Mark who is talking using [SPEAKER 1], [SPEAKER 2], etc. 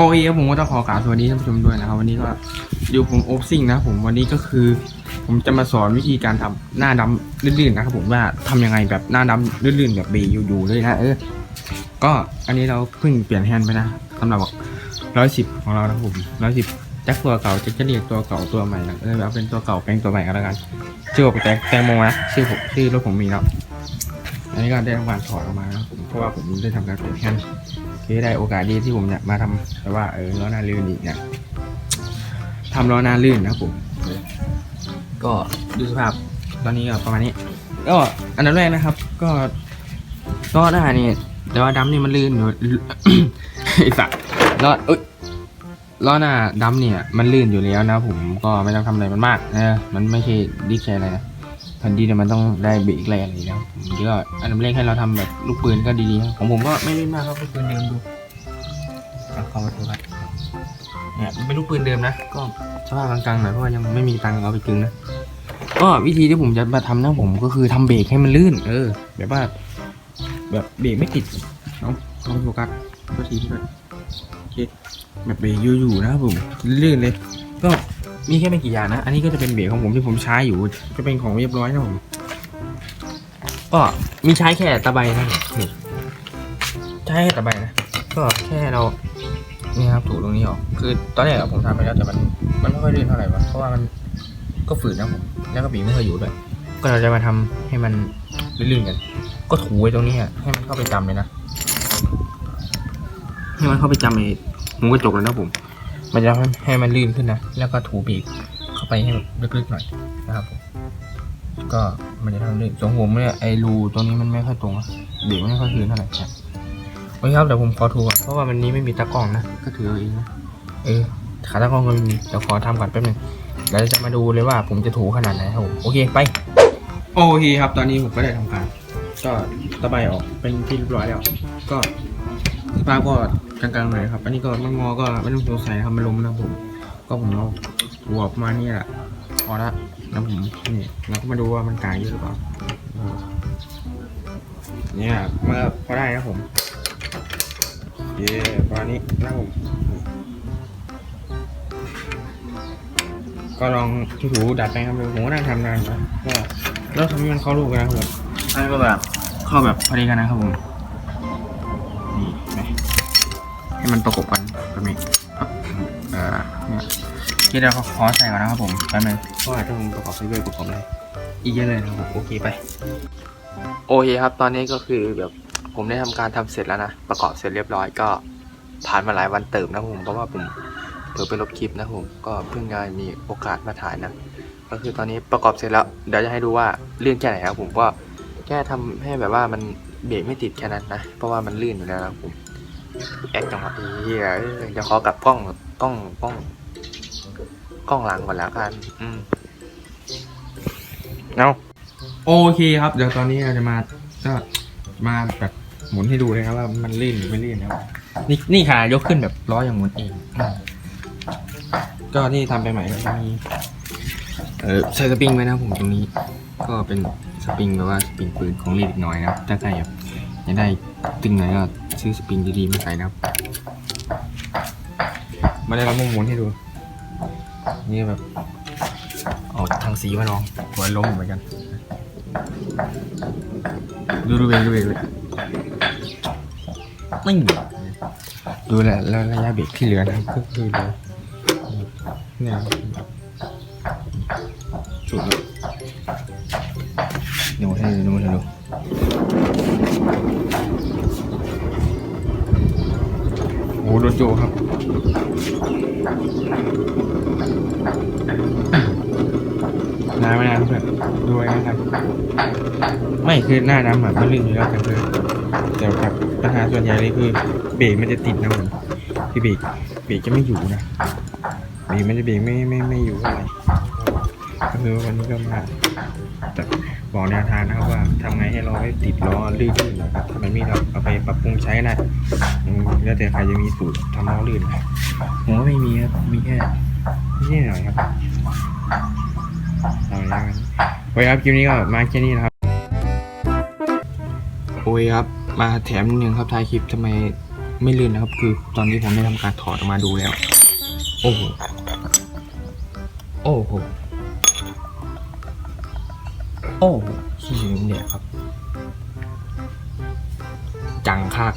[SPEAKER 1] โอเคครับผมก็ต้องขอกราบสวัสดีท่านผู้ชมด้วยนะครับ วันนี้ก็อยู่ผมโอฟซิ่งนะผมวันนี้ก็คือ ผมจะมาสอนวิธีการทำหน้าดำลื่นๆนะครับผมว่าทำยังไงแบบหน้าดำลื่นๆแบบเบย์อยู่ๆเลยนะเออก็อันนี้เราเพิ่งเปลี่ยนแฮนด์ไปนะสำหรับร้อยสิบของเรานะผมร้อยสิบจากตัวเก่าจะจะเรียกตัวเก่าตัวใหม่นะเออเอาเป็นตัวเก่าแปลงตัวใหม่ก็แล้วกันชื่อว่าแตงแตงโมนะชื่อผมชื่อรถผมมีแล้ว อันนี้ก็ได้ทำการถอดออกมานะครับผมเพราะว่าผมได้ทำการเปลี่ยนแฮนด์ที่ได้โอกาสดีที่ผมอยากมาทำแต่ว่าเออล้อหน้าลื่นอีกเนี่ยทำล้อหน้าลื่นนะผมก็ดูสภาพตอนนี้ก็ประมาณนี้ ก็อันดับแรกนะครับ ก็ล้อหน้านี่แต่ว่าดำนี่มันลื่นอยู่ไอ้สัสล้อเอ้ยล้อหน้าดำเนี่ยมันลื่นอยู่แล้วนะผมก็ไม่ต้องทำอะไรมันมากนะมันไม่ใช่ดิฟใช่อะไรนะ แผ่นดินเนี่ยมันต้องได้เบรกแรงอะไรนะผมก็อันดับแรกให้เราทำแบบลูกปืนก็ดีๆครับของผมก็ไม่ลื่นมากครับลูกปืนเดิมดูเอาเขามาดูครับเนี่ยเป็นลูกปืนเดิมนะ ก็สภาพกลางๆหน่อยเพราะว่ายังไม่มีตังค์เอาไปกึงนะก็วิธีที่ผมจะมาทำนะผมก็คือทำเบรกให้มันลื่น เออ แบบว่า แบบเบรกไม่ติดเนาะต้องโฟกัสก็ทีด้วยแบบเบรกอยู่ๆนะครับผมลื่นเลย ก็ มีแค่ไม่กี่อย่างนะ อันนี้ก็จะเป็นเบรกของผมที่ผมใช้อยู่จะเป็นของเรียบร้อยนะผม ก็มีใช้แค่ตะไบนะนี่ใช้แค่ตะไบนะ ก็แค่เรานี่ครับถูตรงนี้ออก คือตอนแรกผมทำไปแล้วแต่มัน มันไม่ค่อยลื่นเท่าไหร่วะเพราะว่ามันก็ฝืนนะผม แล้วก็บีไม่ค่อยอยู่ด้วย ก็เราจะมาทำให้มันลื่นๆกัน ก็ถูไว้ตรงนี้อะให้มันเข้าไปจำเลยนะ ให้มันเข้าไปจำไอ้หูกระจกเลยนะผม มันจะให้มันลื่นขึ้นนะ แล้วก็ถูบีบเข้าไปให้ลึกๆหน่อยนะครับผมก็มันจะทำลื่นสองผมเนี่ยไอรูตรงนี้มันไม่ค่อยตรงเบรกไม่ค่อยคืนเท่าไหร่ครับโอเคครับเดี๋ยวผมขอถูก่อนเพราะว่าวันนี้ไม่มีตากล้องนะก็ถือเอาเองนะเออขาตากล้องก็ไม่มีเดี๋ยวขอทำก่อนแป๊บนึงเดี๋ยวจะมาดูเลยว่าผมจะถูขนาดไหนครับผมโอเคไปโอเคครับ ตอนนี้ผมก็ได้ทำการ ก็ตะไบออกเป็นที่เรียบร้อยแล้ว ก็ ภาพก็กลางๆหน่อยครับ อันนี้ก็มันงอก็ไม่ต้องสงสัยครับมันล้มนะผม ก็ผมเอาหัวออกมานี่แหละพอละแล้วผมนี่เราก็มาดูว่ามันกลางเยอะหรือเปล่าเนี่ยมาพอได้นะผม เย่ประมาณนี้นะผมก็ลองถูๆดัดแปลงครับผมก็นั่งทำนานนะก็แล้วทำให้มันเข้ารูปกันนะครับผมอันนี้ก็แบบเข้าแบบพอดีกันนะครับผม นี่เห็นไหมให้มันประกบกันแบบนี้ครับเอ่อเนี่ยที่เราขอใส่ก่อนนะครับผมแป๊บนึงเพราะว่าถ้าผมประกอบไปด้วยประกอบเลยอีกเยอะเลยนะครับผมโอเคไป โอเคครับ ตอนนี้ก็คือแบบผมได้ทำการทำเสร็จแล้วนะประกอบเสร็จเรียบร้อยก็ผ่านมาหลายวันเติมนะผมเพราะว่าผมเผื่อไปลบคลิปนะผมก็เพิ่งได้มีโอกาสมาถ่ายนะก็คือตอนนี้ประกอบเสร็จแล้วเดี๋ยวจะให้ดูว่าลื่นแค่ไหนครับผมก็แค่ทำให้แบบว่ามัน เบรกไม่ติดแค่นั้นนะ เพราะว่ามันลื่นอยู่แล้วนะครับผมแอคจังหวะเฮียเอ้ยเดี๋ยวขอกลับกล้องกล้องกล้องกล้องหลังก่อนแล้วกัน อืมเอาโอเคครับ เดี๋ยวตอนนี้เราจะมาก็มาแบบหมุนให้ดูเลยครับว่ามันลื่นหรือไม่ลื่นนะครับนี่นี่ค่ะยกขึ้นแบบล้ออย่างหมุนเองอืมก็ที่ทำไปใหม่ก็จะมีเออใส่สปริงไว้นะครับผมตรงนี้ ก็เป็นส ปริงแบบว่าสปริงปืนของเลีดอีกหน่อยนะครับ ถ้าใครอยากอยากได้ตึงหน่อยก็ซื้อสปริงดีๆมาใส่นะครับ มาได้รับมุมหมุนให้ดู นี่แบบเอาทางสีมาลองหัวล้มเหมือนกัน ดูดูเองดูเองเลยไม่ดูแลแล้วระยะเบรกที่เหลือนะครับก็คือเลยเนี่ยสุดเลย ดูให้ดูให้ดูโอ้โหโดนโจครับนานไม่นานเพื่อนดูไว้นะครับ ไม่คือหน้าดำแบบมันลื่นอยู่แล้วกันเพื่อนแต่แบบปัญหาส่วนใหญ่เลยคือเบรกมันจะติดนะผมคือเบรกเบรกจะไม่อยู่นะเบรกมันจะเบรกไม่ไม่ไม่อยู่เท่าไหร่ก็คือวันนี้ก็มาแต่ บอกแนวทางนะครับว่าทำไงให้ล้อไม่ติดล้อลื่นๆนะครับมันมีเอาไปปรับปรุงใช้ได้แล้วแต่ใครจะมีสูตรทำล้อลื่นผมว่าไม่มีครับมีแค่นี่หน่อยครับเอาอย่างนั้โอเคครับคลิปนี้ก็มาแค่นี้นะครับโอ้ยครับ มาแถมนิดนึงครับท้ายคลิปทำไมไม่ลื่นนะครับ คือตอนนี้ผมได้ทำการถอดออกมาดูแล้ว โอ้โหโอ้โห โอ้ชื่อเสียงเนี่ยครับ จังคัก